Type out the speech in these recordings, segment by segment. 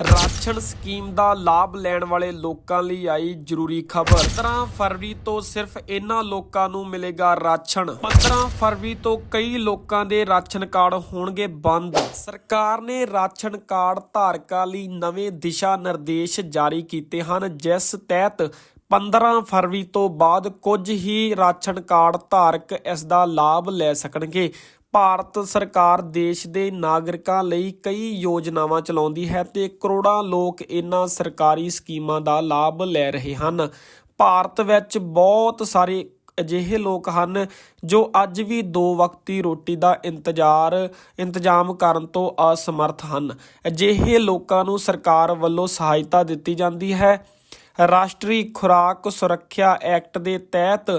Ration scheme ਦਾ ਲਾਭ ਲੈਣ ਵਾਲੇ ਲੋਕਾਂ ਲਈ ਆਈ ਜ਼ਰੂਰੀ ਖਬਰ। 15 ਫਰਵਰੀ ਤੋਂ ਸਿਰਫ ਇਹਨਾਂ ਲੋਕਾਂ ਨੂੰ ਮਿਲੇਗਾ ਰਾਸ਼ਨ 15 ਫਰਵਰੀ ਤੋਂ ਕਈ ਲੋਕਾਂ ਦੇ ਰਾਸ਼ਨ ਕਾਰਡ ਹੋਣਗੇ ਬੰਦ। ਸਰਕਾਰ ਨੇ ਰਾਸ਼ਨ ਕਾਰਡ ਧਾਰਕਾਂ ਲਈ ਨਵੇਂ ਦਿਸ਼ਾ ਨਿਰਦੇਸ਼ ਜਾਰੀ ਕੀਤੇ ਹਨ। ਜਿਸ ਤਹਿਤ 15 ਫਰਵਰੀ ਤੋਂ ਬਾਅਦ ਕੁਝ ਹੀ ਰਾਸ਼ਨ ਕਾਰਡ ਧਾਰਕ ਇਸ ਦਾ ਲਾਭ ਲੈ ਸਕਣਗੇ। ਭਾਰਤ ਸਰਕਾਰ ਦੇਸ਼ ਦੇ ਨਾਗਰਿਕਾਂ ਲਈ ਕਈ ਯੋਜਨਾਵਾਂ ਚਲਾਉਂਦੀ ਹੈ ਤੇ ਕਰੋੜਾਂ ਲੋਕ ਇਹਨਾਂ ਸਰਕਾਰੀ ਸਕੀਮਾਂ ਦਾ ਲਾਭ ਲੈ ਰਹੇ ਹਨ। ਭਾਰਤ ਵਿੱਚ ਬਹੁਤ ਸਾਰੇ ਅਜਿਹੇ ਲੋਕ ਹਨ ਜੋ ਅੱਜ ਵੀ ਦੋ ਵਕਤੀ ਰੋਟੀ ਦਾ ਇੰਤਜ਼ਾਰ, ਇੰਤਜ਼ਾਮ ਕਰਨ ਤੋਂ ਅਸਮਰਥ ਹਨ। ਅਜਿਹੇ ਲੋਕਾਂ ਨੂੰ ਸਰਕਾਰ ਵੱਲੋਂ ਸਹਾਇਤਾ ਦਿੱਤੀ ਜਾਂਦੀ ਹੈ। ਰਾਸ਼ਟਰੀ ਖੁਰਾਕ ਸੁਰੱਖਿਆ ਐਕਟ ਦੇ ਤਹਿਤ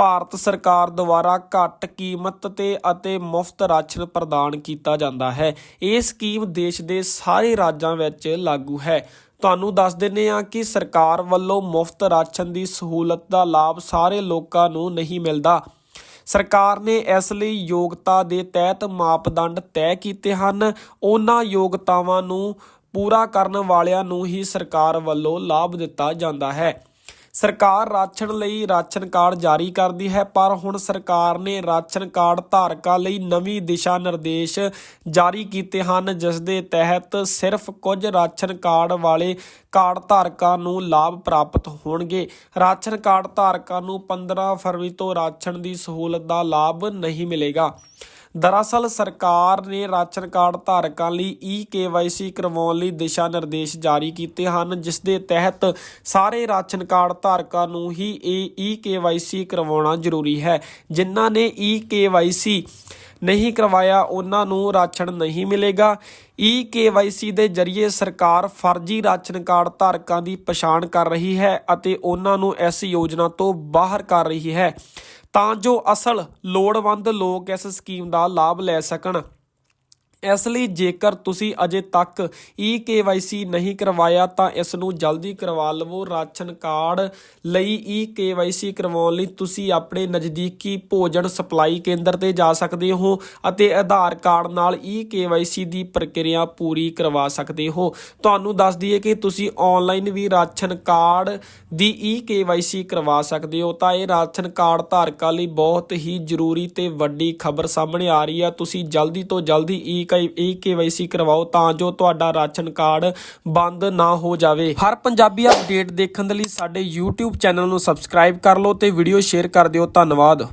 ਭਾਰਤ ਸਰਕਾਰ ਦੁਆਰਾ ਘੱਟ ਕੀਮਤ ਤੇ ਅਤੇ ਮੁਫਤ ਰਾਸ਼ਨ ਪ੍ਰਦਾਨ ਕੀਤਾ ਜਾਂਦਾ ਹੈ। ਇਹ ਸਕੀਮ ਦੇਸ਼ ਦੇ ਸਾਰੇ ਰਾਜਾਂ ਵਿੱਚ ਲਾਗੂ ਹੈ। ਤੁਹਾਨੂੰ ਦੱਸ ਦਿੰਨੇ ਆ ਕਿ ਸਰਕਾਰ ਵੱਲੋਂ ਮੁਫਤ ਰਾਸ਼ਨ ਦੀ ਸਹੂਲਤ ਦਾ ਲਾਭ ਸਾਰੇ ਲੋਕਾਂ ਨੂੰ ਨਹੀਂ ਮਿਲਦਾ। ਸਰਕਾਰ ਨੇ ਇਸ ਲਈ ਯੋਗਤਾ ਦੇ ਤਹਿਤ ਮਾਪਦੰਡ ਤੈਅ ਕੀਤੇ ਹਨ। ਉਹਨਾਂ ਯੋਗਤਾਵਾਂ ਨੂੰ ਪੂਰਾ ਕਰਨ ਵਾਲਿਆਂ ਨੂੰ ਹੀ ਸਰਕਾਰ ਵੱਲੋਂ ਲਾਭ ਦਿੱਤਾ ਜਾਂਦਾ ਹੈ। ਸਰਕਾਰ ਰਾਸ਼ਨ ਲਈ ਰਾਸ਼ਨ ਕਾਰਡ ਜਾਰੀ ਕਰਦੀ ਹੈ, ਪਰ ਹੁਣ ਸਰਕਾਰ ਨੇ ਰਾਸ਼ਨ ਕਾਰਡ ਧਾਰਕਾਂ ਲਈ ਨਵੀਂ ਦਿਸ਼ਾ ਨਿਰਦੇਸ਼ ਜਾਰੀ ਕੀਤੇ ਹਨ, ਜਿਸ ਦੇ ਤਹਿਤ ਸਿਰਫ ਕੁਝ ਰਾਸ਼ਨ ਕਾਰਡ ਵਾਲੇ ਕਾਰਡ ਧਾਰਕਾਂ ਨੂੰ ਲਾਭ ਪ੍ਰਾਪਤ ਹੋਣਗੇ। ਰਾਸ਼ਨ ਕਾਰਡ ਧਾਰਕਾਂ ਨੂੰ 15 ਫਰਵਰੀ ਤੋਂ ਰਾਸ਼ਨ ਦੀ ਸਹੂਲਤ ਦਾ ਲਾਭ ਨਹੀਂ ਮਿਲੇਗਾ। ਦਰਅਸਲ ਸਰਕਾਰ ਨੇ ਰਾਸ਼ਨ ਕਾਰਡ ਧਾਰਕਾਂ ਲਈ ਈ ਕੇਵਾਈਸੀ ਕਰਵਾਉਣ ਲਈ ਦਿਸ਼ਾ ਨਿਰਦੇਸ਼ ਜਾਰੀ ਕੀਤੇ ਹਨ, ਜਿਸ ਦੇ ਤਹਿਤ ਸਾਰੇ ਰਾਸ਼ਨ ਕਾਰਡ ਧਾਰਕਾਂ ਨੂੰ ਹੀ ਇਹ ਈ ਕੇਵਾਈਸੀ ਕਰਵਾਉਣਾ ਜ਼ਰੂਰੀ ਹੈ। ਜਿਨ੍ਹਾਂ ਨੇ ਈ ਕੇਵਾਈਸੀ ਨਹੀਂ ਕਰਵਾਇਆ, ਉਹਨਾਂ ਨੂੰ ਰਾਸ਼ਨ ਨਹੀਂ ਮਿਲੇਗਾ। ਈ ਕੇਵਾਈਸੀ ਦੇ ਜ਼ਰੀਏ ਸਰਕਾਰ ਫਰਜ਼ੀ ਰਾਸ਼ਨ ਕਾਰਡ ਧਾਰਕਾਂ ਦੀ ਪਛਾਣ ਕਰ ਰਹੀ ਹੈ ਅਤੇ ਉਹਨਾਂ ਨੂੰ ਇਸ ਯੋਜਨਾ ਤੋਂ ਬਾਹਰ ਕਰ ਰਹੀ ਹੈ ਤਾਂ ਜੋ ਅਸਲ ਲੋੜਵੰਦ ਲੋਕ ਇਸ ਸਕੀਮ ਦਾ ਲਾਭ ਲੈ ਸਕਣ। ਇਸ ਲਈ ਜੇਕਰ ਤੁਸੀਂ ਅਜੇ ਤੱਕ ਈ ਕੇਵਾਈਸੀ ਨਹੀਂ ਕਰਵਾਇਆ, ਤਾਂ ਇਸ ਨੂੰ ਜਲਦੀ ਕਰਵਾ ਲਵੋ। ਰਾਸ਼ਨ ਕਾਰਡ ਲਈ ਈ ਕੇਵਾਈਸੀ ਕਰਵਾਉਣ ਲਈ ਤੁਸੀਂ ਆਪਣੇ ਨਜ਼ਦੀਕੀ ਭੋਜਨ ਸਪਲਾਈ ਕੇਂਦਰ ਤੇ ਜਾ ਸਕਦੇ ਹੋ ਅਤੇ ਆਧਾਰ ਕਾਰਡ ਨਾਲ ਈ ਕੇਵਾਈਸੀ ਦੀ ਪ੍ਰਕਿਰਿਆ ਪੂਰੀ ਕਰਵਾ ਸਕਦੇ ਹੋ। ਤੁਹਾਨੂੰ ਦੱਸ ਦਈਏ ਕਿ ਤੁਸੀਂ ਆਨਲਾਈਨ ਵੀ ਰਾਸ਼ਨ ਕਾਰਡ ਦੀ ਈ ਕੇਵਾਈਸੀ ਕਰਵਾ ਸਕਦੇ ਹੋ, ਤਾਂ ਇਹ ਰਾਸ਼ਨ ਕਾਰਡ ਧਾਰਕਾਂ ਲਈ ਬਹੁਤ ਹੀ ਜ਼ਰੂਰੀ ਤੇ ਵੱਡੀ ਖਬਰ ਸਾਹਮਣੇ ਆ ਰਹੀ ਹੈ ਤੁਸੀਂ ਜਲਦੀ ਤੋਂ ਜਲਦੀ ਈ ਈ ਕੇਵਾਈਸੀ ਕਰਵਾਓ ਤਾਂ ਜੋ ਤੁਹਾਡਾ ਰਾਸ਼ਨ ਕਾਰਡ ਬੰਦ ਨਾ ਹੋ ਜਾਵੇ। ਹਰ ਪੰਜਾਬੀ ਅਪਡੇਟ ਦੇਖਣ ਦੇ ਲਈ ਸਾਡੇ YouTube ਚੈਨਲ ਨੂੰ ਸਬਸਕ੍ਰਾਈਬ ਕਰ ਲਓ ਤੇ ਵੀਡੀਓ ਸ਼ੇਅਰ ਕਰ ਦਿਓ। ਧੰਨਵਾਦ।